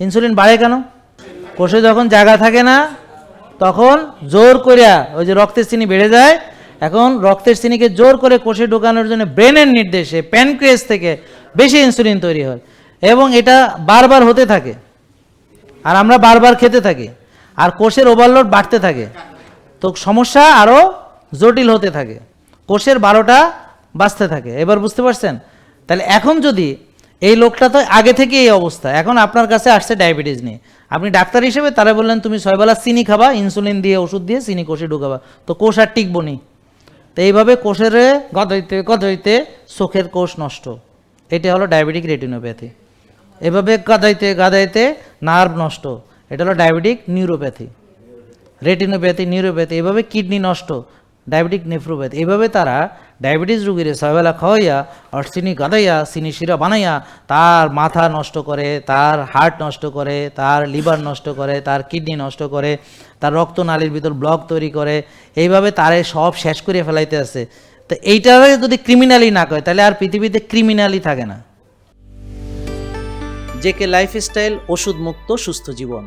Insulin বাড়ে কেন? কোষে যখন জায়গা থাকে না, তখন জোর করিয়া ওই যে রক্তের চিনি বেড়ে যায়। এখন রক্তের চিনিকে জোর করে কোষে ঢোকানোর জন্য ব্রেনের নির্দেশে প্যানক্রিয়াস থেকে বেশি ইনসুলিন তৈরি হয় এবং এটা বারবার হতে থাকে। আর আমরা বারবার খেতে থাকি। আর কোষের ওভারলোড বাড়তে থাকে। তো সমস্যা আরও জটিল হতে থাকে। কোষের বারোটা বাঁচতে থাকে। এবার বুঝতে পারছেন? তাহলে এখন যদি এই লোকটা তো আগে থেকে এই অবস্থা। এখন আপনার কাছে আসছে ডায়াবেটিস নিয়ে। আপনি ডাক্তার হিসেবে তারা বললেন, তুমি ছয়বেলা চিনি খাবা, ইনসুলিন দিয়ে ওষুধ দিয়ে চিনি কোষে ঢুকাবা। তো কোষ আর টিকবো নি। তো এইভাবে কোষের গদইতে গদইতে চোখের কোষ নষ্ট। এটা হলো ডায়াবেটিক রেটিনোপ্যাথি। এভাবে গাদাইতে গাদাইতে নার্ভ নষ্ট। এটা হলো ডায়াবেটিক নিউরোপ্যাথি। রেটিনোপ্যাথি, নিউরোপ্যাথি, এভাবে কিডনি নষ্ট। Diabetic nephropathy. এভাবে তারা ডায়াবেটিস রুগীর ছয়বেলা খাওয়াইয়া আর চিনি গাদাইয়া চিনি শিরা বানাইয়া, তার মাথা নষ্ট করে, তার হার্ট নষ্ট করে, তার লিভার নষ্ট করে, তার কিডনি নষ্ট করে, তার রক্তনালীর ভিতর ব্লক তৈরি করে, এইভাবে তারে সব শেষ করে ফেলাইতে আছে। তো এইটারে যদি ক্রিমিনালি না করে, তাহলে আর পৃথিবীতে ক্রিমিনালি থাকে না। জেকে লাইফস্টাইল ওষুধ মুক্ত সুস্থ জীবন।